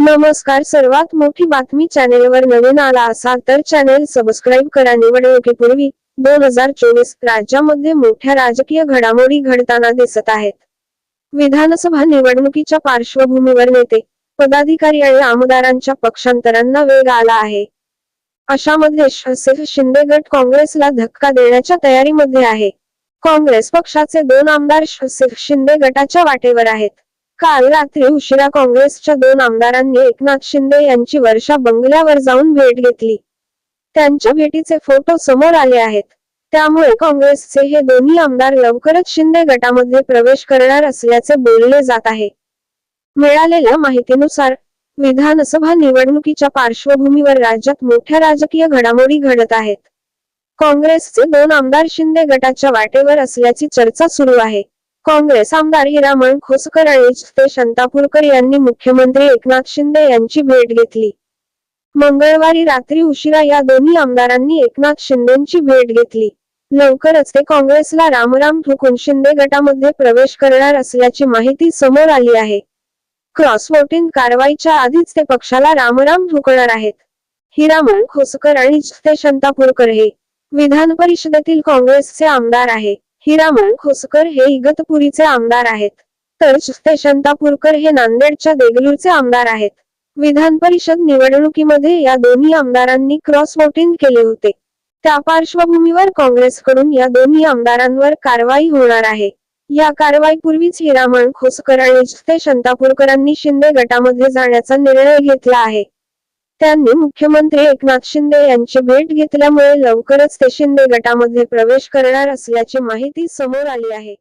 नमस्कार सर्वात मोठी बातमी चॅनेलवर नवीन आला असाल तर चॅनेल सबस्क्राईब करा. निवडणुकीपूर्वी दोन हजार चोवीस राज्यामध्ये मोठ्या राजकीय घडामोडी घडताना दिसत आहेत. विधानसभा निवडणुकीच्या पार्श्वभूमीवर नेते पदाधिकारी आणि आमदारांच्या पक्षांतरांना वेग आला आहे. अशामध्ये शसेफ शिंदे गट काँग्रेसला धक्का देण्याच्या तयारीमध्ये आहे. काँग्रेस पक्षाचे दोन आमदार शिंदे गटाच्या वाटेवर आहेत. काल रात्री उशिरा काँग्रेसच्या दोन आमदारांनी एकनाथ शिंदे यांची वर्षा बंगल्यावर जाऊन भेट घेतली. त्यांच्या भेटीचे फोटो समोर आले आहेत. त्यामुळे काँग्रेसचे हे दोन्ही आमदार लवकरच शिंदे गटामध्ये प्रवेश करणार असल्याचे बोलले जात आहे. मिळालेल्या माहितीनुसार विधानसभा निवडणुकीच्या पार्श्वभूमीवर राज्यात मोठ्या राजकीय घडामोडी घडत आहेत. काँग्रेसचे दोन आमदार शिंदे गटाच्या वाटेवर असल्याची चर्चा सुरू आहे. काँग्रेस आमदार हिरामण खोसकर आणि ते शंतापूरकर यांनी मुख्यमंत्री एकनाथ शिंदे यांची भेट घेतली. मंगळवारी रात्री उशिरा या दोन्ही आमदारांनी एकनाथ शिंदेची भेट घेतली. लवकरच ते काँग्रेसला रामराम ठोकून शिंदे गटामध्ये प्रवेश करणार असल्याची माहिती समोर आली आहे. क्रॉस वोटिंग कारवाईच्या आधीच ते पक्षाला रामराम ठोकणार आहेत. हिरामण खोसकर आणि ते शंतापूरकर हे विधान परिषदेतील काँग्रेसचे आमदार आहे हिरामण खोसकर हे इगतपुरीचे आमदार आहेत. तर सुस्ते शंतापूरकर हे नांदेडच्या देगलूरचे आमदार आहेत. विधान परिषद निवडणुकीमध्ये या दोन्ही आमदारांनी क्रॉस वोटिंग केले होते. त्या पार्श्वभूमीवर काँग्रेसकडून या दोन्ही आमदारांवर कारवाई होणार आहे. या कारवाईपूर्वीच हिरामण खोसकर आणि सुस्ते शंतापूरकरांनी शिंदे गटामध्ये जाण्याचा निर्णय घेतला आहे. त्यांनी मुख्यमंत्री एकनाथ शिंदे यांची भेट घेतल्यामुळे लवकरच ते शिंदे गटामध्ये प्रवेश करणार असल्याची माहिती समोर आली आहे.